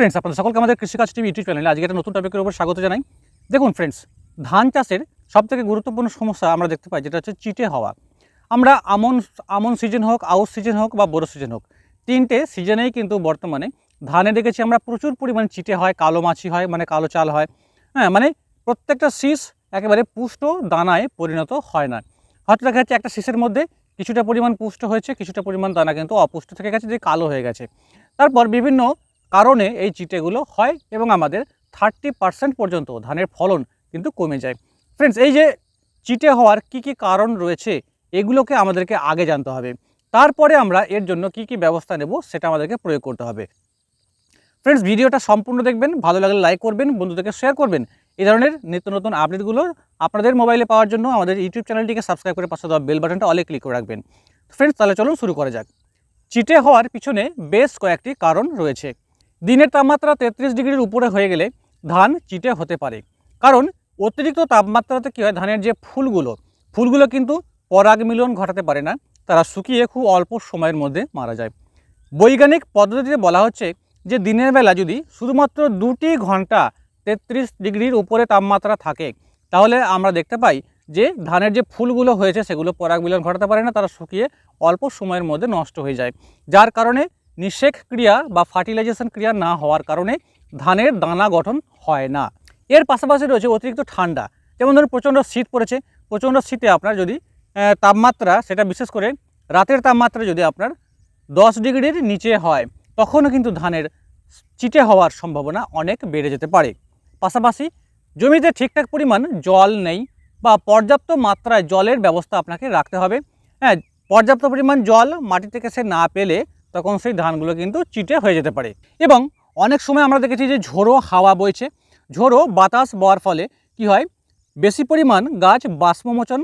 Friends আপনাদের সকলকে আমাদের কৃষিকাজ টিভি ইউটিউব চ্যানেলে আজকে একটা নতুন টপিকের উপর স্বাগত জানাই। দেখুন ফ্রেন্ডস ধান চাষের সবথেকে গুরুত্বপূর্ণ সমস্যা আমরা দেখতে পাই, যেটা হচ্ছে চিটে হওয়া। আমরা আমন আমন সিজন হোক, আউশ সিজন হোক বা বড়ো সিজন হোক, তিনটে সিজনেই কিন্তু বর্তমানে ধানে দেখেছি আমরা প্রচুর পরিমাণে চিটে হয়, কালো মাছি হয় মানে কালো চাল হয়। হ্যাঁ মানে প্রত্যেকটা শীষ একেবারে পুষ্ট দানায় পরিণত হয় না। হয়তো দেখা যাচ্ছে একটা শীষের মধ্যে কিছুটা পরিমাণ পুষ্ট হয়েছে, কিছুটা পরিমাণ দানা কিন্তু অপুষ্ট থেকে গেছে, যে কালো হয়ে গেছে। তারপর বিভিন্ন কারণে এই চিটেগুলো হয় এবং আমাদের থার্টি পার্সেন্ট পর্যন্ত ধানের ফলন কিন্তু কমে যায়। ফ্রেন্ডস এই যে চিটে হওয়ার কি কি কারণ রয়েছে, এগুলোকে আমাদেরকে আগে জানতে হবে। তারপরে আমরা এর জন্য কি কি ব্যবস্থা নেব সেটা আমাদেরকে প্রয়োগ করতে হবে। ফ্রেন্ডস ভিডিওটা সম্পূর্ণ দেখবেন, ভালো লাগলে লাইক করবেন, বন্ধুদেরকে শেয়ার করবেন। এই ধরনের নিত্য নতুন আপডেটগুলো আপনাদের মোবাইলে পাওয়ার জন্য আমাদের ইউটিউব চ্যানেলটিকে সাবস্ক্রাইব করে পাশে দেওয়া বেল বাটনটা অলে ক্লিক করে রাখবেন। ফ্রেন্ডস তাহলে চলুন শুরু করা যাক। চিটে হওয়ার পিছনে বেশ কয়েকটি কারণ রয়েছে। দিনের তাপমাত্রা তেত্রিশ ডিগ্রির উপরে হয়ে গেলে ধান চিটে হতে পারে। কারণ অতিরিক্ত তাপমাত্রাতে কী হয়? ধানের যে ফুলগুলো ফুলগুলো কিন্তু পরাগ মিলন ঘটাতে পারে না। তারা শুকিয়ে খুব অল্প সময়ের মধ্যে মারা যায়। বৈজ্ঞানিক পদ্ধতিতে বলা হচ্ছে যে দিনের বেলা যদি শুধুমাত্র দুটি ঘণ্টা তেত্রিশ ডিগ্রির উপরে তাপমাত্রা থাকে, তাহলে আমরা দেখতে পাই যে ধানের যে ফুলগুলো হয়েছে, সেগুলো পরাগ মিলন ঘটাতে পারে না। তারা শুকিয়ে অল্প সময়ের মধ্যে নষ্ট হয়ে যায়। যার কারণে নিষেক ক্রিয়া বা ফার্টিলাইজেশন ক্রিয়া না হওয়ার কারণে ধানের দানা গঠন হয় না। এর পাশাপাশি রয়েছে অতিরিক্ত ঠান্ডা। যেমন ধরুন, প্রচণ্ড শীত পড়েছে। প্রচণ্ড শীতে আপনার যদি তাপমাত্রা, সেটা বিশেষ করে রাতের তাপমাত্রা যদি আপনার দশ ডিগ্রির নিচে হয়, তখনও কিন্তু ধানের চিটে হওয়ার সম্ভাবনা অনেক বেড়ে যেতে পারে। পাশাপাশি জমিতে ঠিকঠাক পরিমাণ জল নেই বা পর্যাপ্ত মাত্রায় জলের ব্যবস্থা আপনাকে রাখতে হবে। হ্যাঁ পর্যাপ্ত পরিমাণ জল মাটি থেকে সে না পেলে তখন সেই ধানগুলো কিন্তু চিটে হয়ে যেতে পারে। এবং অনেক সময় আমরা দেখেছি যে ঝোড়ো হাওয়া বইছে। ঝোড়ো বাতাস বওয়ার ফলে কি হয়? বেশি পরিমাণ গাছ বাষ্পমোচন,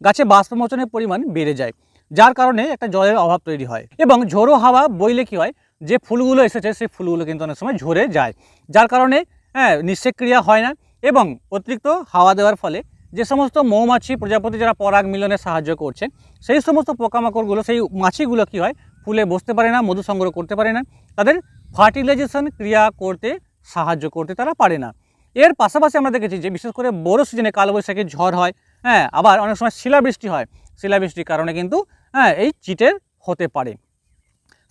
গাছে বাষ্পমোচনের পরিমাণ বেড়ে যায়, যার কারণে একটা জলের অভাব তৈরি হয়। এবং ঝোড়ো হাওয়া বইলে কি হয়? যে ফুলগুলো এসেছে, সেই ফুলগুলো কিন্তু অনেক সময় ঝরে যায়, যার কারণে হ্যাঁ নিঃশেক ক্রিয়া হয় না এবং অতিরিক্ত হাওয়া দেওয়ার ফলে যে সমস্ত মৌমাছি, প্রজাপতি যারা পরাগ মিলনে সাহায্য করছে, সেই সমস্ত পোকামাকড়গুলো, সেই মাছিগুলো কি হয়? ফুলে বসতে পারে না মধু সংগ্রহ করতে পারে না তাদের ফার্টিলাইজেশন ক্রিয়া করতে সাহায্য করতে তারা পারে না। এর পাশাপাশি আমরা দেখেছি যে বিশেষ করে বড় সিজনে কালবৈশাখী ঝড় হয় হ্যাঁ আবার অনেক সময় শিলাবৃষ্টি হয়। শিলাবৃষ্টির কারণে কিন্তু হ্যাঁ এই চিটের হতে পারে।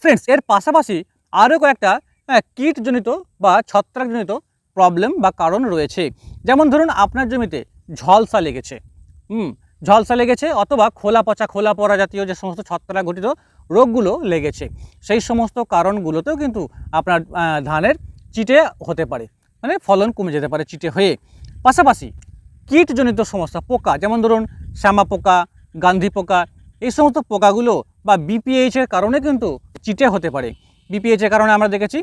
ফ্রেন্ডস এর পাশাপাশি আরও কয়েকটা হ্যাঁ, কীটজনিত বা ছত্রাকজনিত প্রবলেম বা কারণ রয়েছে। যেমন ধরুন আপনার জমিতে ঝলসা লেগেছে। হুম ঝলসা লেগেছে অথবা খোলা পচা খোলা পড়া জাতীয় যে সমস্ত ছত্রাক ঘটিত রোগগুলো লেগেছে, সেই সমস্ত কারণগুলোতেও কিন্তু আপনার ধানের চিটে হতে পারে মানে ফলন কমে যেতে পারে চিটে হয়ে। পাশাপাশি কীটজনিত সমস্যা, পোকা, যেমন ধরুন শ্যামা পোকা, গান্ধী পোকা, এই সমস্ত পোকাগুলো বা বিপিএইচের কারণে কিন্তু চিটে হতে পারে। বিপিএইচের কারণে আমরা দেখেছি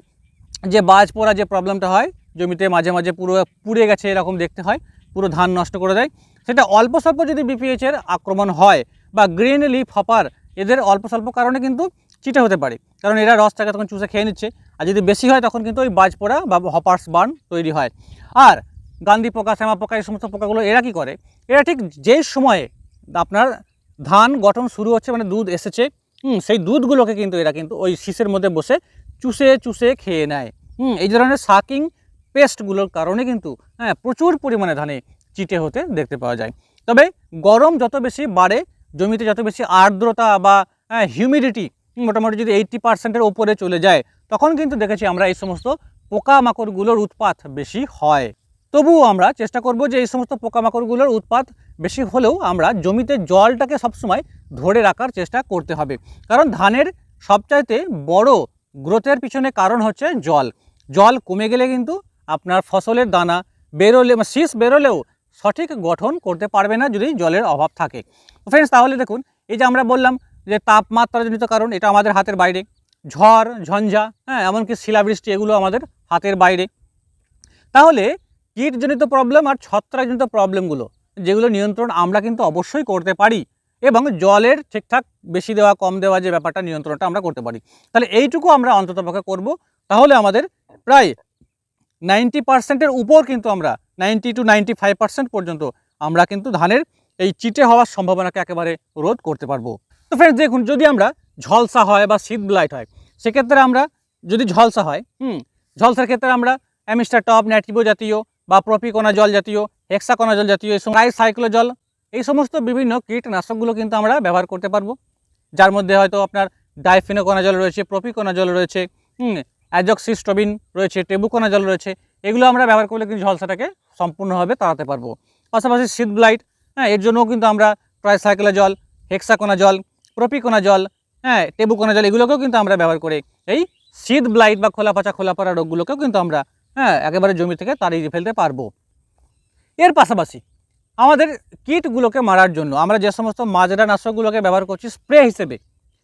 যে বাজ পড়া যে প্রবলেমটা হয়, জমিতে মাঝে মাঝে পুরো, পুড়ে গেছে, এরকম দেখতে হয়, পুরো ধান নষ্ট করে দেয়। সেটা অল্প স্বল্প যদি বিপিএইচের আক্রমণ হয় বা গ্রিন লিফ হপার এদের অল্প স্বল্প কারণে কিন্তু চিটে হতে পারে। কারণ এরা রসটাকে তখন চুষে খেয়ে নিচ্ছে। আর যদি বেশি হয় তখন কিন্তু ওই বাজ পোড়া বা হপার্স বার্ন তৈরি হয়। আর গান্ধী পোকা শ্যামা পোকা এই সমস্ত পোকাগুলো এরা কি করে? এরা ঠিক যেই সময়ে আপনার ধান গঠন শুরু হচ্ছে মানে দুধ এসেছে হুম, সেই দুধগুলোকে কিন্তু এরা কিন্তু ওই শীষের মধ্যে বসে চুষে চুষে খেয়ে নেয়। হুম, এই ধরনের সাকিং পেস্টগুলোর কারণে কিন্তু হ্যাঁ প্রচুর পরিমাণে ধানে চিটে হতে দেখতে পাওয়া যায়। তবে গরম যত বেশি বাড়ে, জমিতে যত বেশি আর্দ্রতা বা হিউমিডিটি মোটামুটি যদি এইট্টি পার্সেন্টের ওপরে চলে যায়, তখন কিন্তু দেখেছি আমরা এই সমস্ত পোকামাকড়গুলোর উৎপাত বেশি হয়। তবুও আমরা চেষ্টা করব যে এই সমস্ত পোকামাকড়গুলোর উৎপাত বেশি হলেও আমরা জমিতে জলটাকে সবসময় ধরে রাখার চেষ্টা করতে হবে। কারণ ধানের সবচাইতে বড় গ্রোথের পিছনে কারণ হচ্ছে জল। জল কমে গেলে কিন্তু আপনার ফসলের দানা বেরোলে বা শীষ বেরোলেও সঠিক গঠন করতে পারবে না যদি জলের অভাব থাকে। ফ্রেন্ডস তাহলে দেখুন, এই যে আমরা বললাম যে তাপমাত্রাজনিত কারণ, এটা আমাদের হাতের বাইরে। ঝড়, ঝঞ্ঝা হ্যাঁ এমনকি শিলাবৃষ্টি, এগুলো আমাদের হাতের বাইরে। তাহলে কীটজনিত প্রবলেম আর ছত্রাকজনিত প্রবলেমগুলো যেগুলো নিয়ন্ত্রণ আমরা কিন্তু অবশ্যই করতে পারি এবং জলের ঠিকঠাক বেশি দেওয়া, কম দেওয়া যে ব্যাপারটা নিয়ন্ত্রণটা আমরা করতে পারি। তাহলে এইটুকু আমরা অন্ততপক্ষে করব। তাহলে আমাদের প্রায় নাইনটি পার্সেন্টের উপর কিন্তু আমরা ninety two ninety five percent পর্যন্ত আমরা কিন্তু ধানের এই চিটে হওয়ার সম্ভাবনাকে একেবারে রোধ করতে পারব। তো ফ্রেন্ডস দেখুন, যদি আমরা ঝলসা হয় বা শীত ব্লাইট হয়, সেক্ষেত্রে আমরা যদি ঝলসা হয়, হুম, ঝলসার ক্ষেত্রে আমরা অ্যামিস্টার টপ ন্যাট্রিবো জাতীয় বা প্রপিকোনা জল জাতীয়, হেক্সাকোনা জল জাতীয়, এই সময় সাইক্লো জল, এই সমস্ত বিভিন্ন কীটনাশকগুলো কিন্তু আমরা ব্যবহার করতে পারব। যার মধ্যে হয়তো আপনার ডাইফিনোকোনা জল রয়েছে, প্রপিকোনা জল রয়েছে, হুম অ্যাজক্সিস্টোবিন রয়েছে টেবুকোনা জল রয়েছে, এগুলো আমরা ব্যবহার করলে কিন্তু ঝলসাটাকে সম্পূর্ণভাবে তাড়াতে পারব। পাশাপাশি শীত ব্লাইট হ্যাঁ এর জন্যও কিন্তু আমরা ট্রাইসাইকেলা জল হেক্সাকোনা জল প্রপিকোনা জল হ্যাঁ টেবুকোনা জল এগুলোকেও কিন্তু আমরা ব্যবহার করে এই শীত ব্লাইট বা খোলা পচা খোলা পড়া রোগগুলোকেও কিন্তু আমরা হ্যাঁ একেবারে জমি থেকে তাড়িয়ে ফেলতে পারব। এর পাশাপাশি আমাদের কীটগুলোকে মারার জন্য আমরা যে সমস্ত মাজরা নাশকগুলোকে ব্যবহার করছি, স্প্রে হিসেবে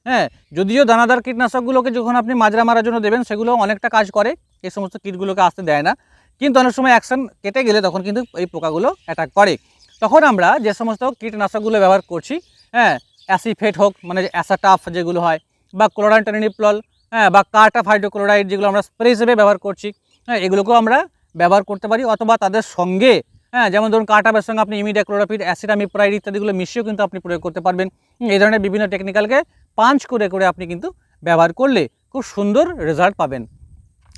হ্যাঁ যদিও দানাদার কীটনাশকগুলোকে যখন আপনি মাজরা মারার জন্য দেবেন সেগুলো অনেকটা কাজ করে, এই সমস্ত কীটগুলোকে আসতে দেয় না। কিন্তু অনেক সময় অ্যাকশন কেটে গেলে তখন কিন্তু এই পোকাগুলো অ্যাটাক করে। তখন আমরা যে সমস্ত কীটনাশকগুলো ব্যবহার করছি হ্যাঁ অ্যাসিফেট হোক মানে অ্যাসাটাফ যেগুলো হয়, বা ক্লোরান্টানিপ্লল হ্যাঁ বা কার্টাফ হাইড্রোক্লোরাইড যেগুলো আমরা স্প্রে হিসেবে ব্যবহার করছি হ্যাঁ এগুলোকেও আমরা ব্যবহার করতে পারি অথবা তাদের সঙ্গে হ্যাঁ যেমন ধরুন কার্টাফের সঙ্গে আপনি ইমিডিয়া ইমিডাক্লোরাপিড অ্যাসিডামিপ্রাইড ইত্যাদিগুলো মিশিয়েও কিন্তু আপনি প্রয়োগ করতে পারবেন। এই ধরনের বিভিন্ন টেকনিক্যালকে পাঞ্চ করে করে আপনি কিন্তু ব্যবহার করলে খুব সুন্দর রেজাল্ট পাবেন।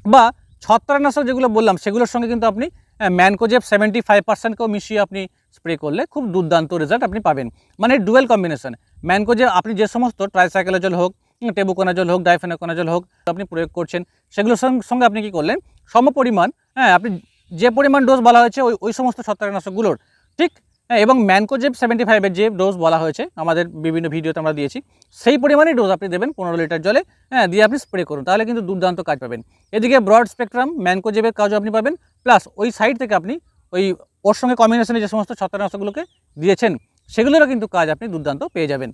বা ছত্রাকনাশক যেগুলো বললাম, সেগুলোর সঙ্গে কিন্তু আপনি ম্যানকোজেব সেভেন্টি ফাইভ পার্সেন্টকেও মিশিয়ে আপনি স্প্রে করলে খুব দুর্দান্ত রেজাল্ট আপনি পাবেন। মানে ডুয়েল কম্বিনেশন ম্যানকোজেব আপনি যে সমস্ত ট্রাইসাইকেলোজল হোক টেবুকোনাজল হোক ডাইফেনাকোনাজল হোক আপনি প্রয়োগ করছেন, সেগুলোর সঙ্গ- সঙ্গে আপনি কি করলেন? সম পরিমাণ হ্যাঁ আপনি যে পরিমাণ ডোজ বলা হয়েছে, ওই ওই সমস্ত ছত্রাকনাশকগুলোর, ঠিক হ্যাঁ এবং ম্যানকোজেব সেভেন্টি ফাইভের যে ডোজ বলা হয়েছে, আমাদের বিভিন্ন ভিডিওতে আমরা দিয়েছি, সেই পরিমাণে ডোজ আপনি দেবেন পনেরো লিটার জলে হ্যাঁ দিয়ে আপনি স্প্রে করুন, তাহলে কিন্তু দুর্দান্ত কাজ পাবেন। এদিকে ব্রড স্পেকট্রাম ম্যানকোজেবের কাজও আপনি পাবেন প্লাস ওই সাইড থেকে আপনি ওই ওর সঙ্গে কম্বিনেশনে যে সমস্ত ছত্রাকনাশকগুলোকে দিয়েছেন, সেগুলোরও কিন্তু কাজ আপনি দুর্দান্ত পেয়ে যাবেন।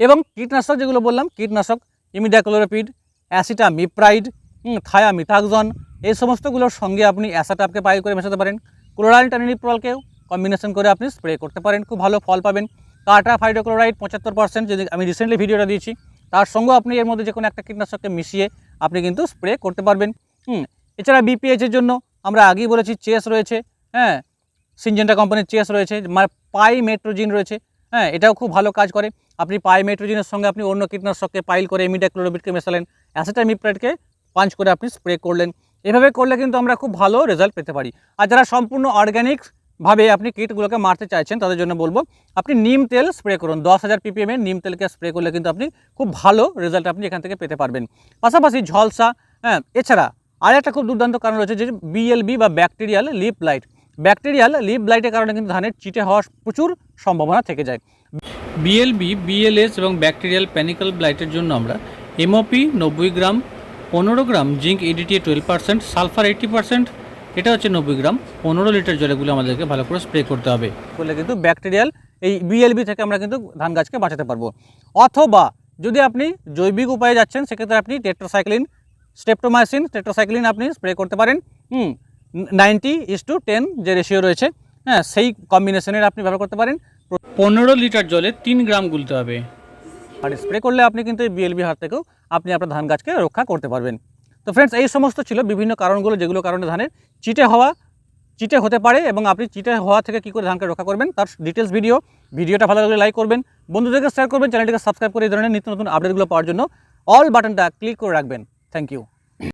এবং কীটনাশক যেগুলো বললাম, কীটনাশক ইমিডাক্লোরোপিড অ্যাসিটামিপ্রাইড থায়ামিথাকজন এই সমস্তগুলোর সঙ্গে আপনি অ্যাসাটাপকে পাইল করে মেশাতে পারেন ক্লোরাইন টানিনিপ্রলকেও কম্বিনেশন করে আপনি স্প্রে করতে পারেন। খুব ভালো ফল পাবেন। কাটা ফাইডোক্লোরাইড পঁচাত্তর পার্সেন্ট যদি আমি রিসেন্টলি ভিডিওটা দিয়েছি, তার সঙ্গেও আপনি এর মধ্যে যে কোনো একটা কীটনাশককে মিশিয়ে আপনি কিন্তু স্প্রে করতে পারবেন। হুম, এছাড়া বিপিএইচের জন্য আমরা আগেই বলেছি চেস রয়েছে হ্যাঁ সিনজেন্টা কোম্পানির চেস রয়েছে মানে পাই মেট্রোজিন রয়েছে হ্যাঁ এটাও খুব ভালো কাজ করে। আপনি পাই মেট্রোজিনের সঙ্গে আপনি অন্য কীটনাশককে পাইল করে ইমিডাক্লোরোবিটকে মেশালেন অ্যাসেটামিপ্রাইডকে পাঞ্চ করে আপনি স্প্রে করলেন। এভাবে করলে কিন্তু আমরা খুব ভালো রেজাল্ট পেতে পারি। আর যারা সম্পূর্ণ অর্গ্যানিক ভাবে আপনি কীটগুলোকে মারতে চাইছেন, তাদের জন্য বলব, আপনি নিম তেল স্প্রে করুন। দশ হাজার পিপিএমের নিম তেলকে স্প্রে করলে কিন্তু আপনি খুব ভালো রেজাল্ট আপনি এখান থেকে পেতে পারবেন। পাশাপাশি ঝলসা হ্যাঁ এছাড়া আর একটা খুব দুর্দান্ত কারণ রয়েছে যে বিএলবি বা bacterial leaf blight bacterial leaf লাইটের কারণে কিন্তু ধানের চিটে হওয়ার প্রচুর সম্ভাবনা থেকে যায়। বিএলবি বিএলএস এবং ব্যাকটেরিয়াল প্যানিক্যাল ব্লাইটের জন্য আমরা এমওপি নব্বই গ্রাম, পনেরো gram zinc EDT twelve percent sulphur eighty percent এটা হচ্ছে নব্বই গ্রাম পনেরো লিটার জলেগুলো আমাদেরকে ভালো করে স্প্রে করতে হবে। করলে কিন্তু ব্যাকটেরিয়াল এই বিএলবি থেকে আমরা কিন্তু ধান গাছকে বাঁচাতে পারব। অথবা যদি আপনি জৈবিক উপায়ে যাচ্ছেন সেক্ষেত্রে আপনি টেট্রাসাইক্লিন স্টেপটোমাইসিন টেট্রাসাইক্লিন আপনি স্প্রে করতে পারেন। হুম নাইনটি ইস টু টেন যে রেশিও রয়েছে হ্যাঁ সেই কম্বিনেশনের আপনি ব্যবহার করতে পারেন। পনেরো লিটার জলে তিন গ্রাম গুলতে হবে। আর স্প্রে করলে আপনি কিন্তু এই বিএলবি হাত থেকেও আপনি আপনার ধান গাছকে রক্ষা করতে পারবেন। তো ফ্রেন্ডস এই সমস্ত ছিল বিভিন্ন কারণগুলো যেগুলো কারণে ধানের চিটে হওয়া, চিটে হতে পারে এবং আপনি চিটে হওয়া থেকে কী করে ধানকে রক্ষা করবেন তার ডিটেলস ভিডিও ভিডিওটা ভালো লাগলে লাইক করবেন, বন্ধুদেরকে শেয়ার করবেন চ্যানেলটিকে সাবস্ক্রাইব করে এই ধরনের নিত্য নতুন আপডেটগুলো পাওয়ার জন্য অল বাটনটা ক্লিক করে রাখবেন। Thank you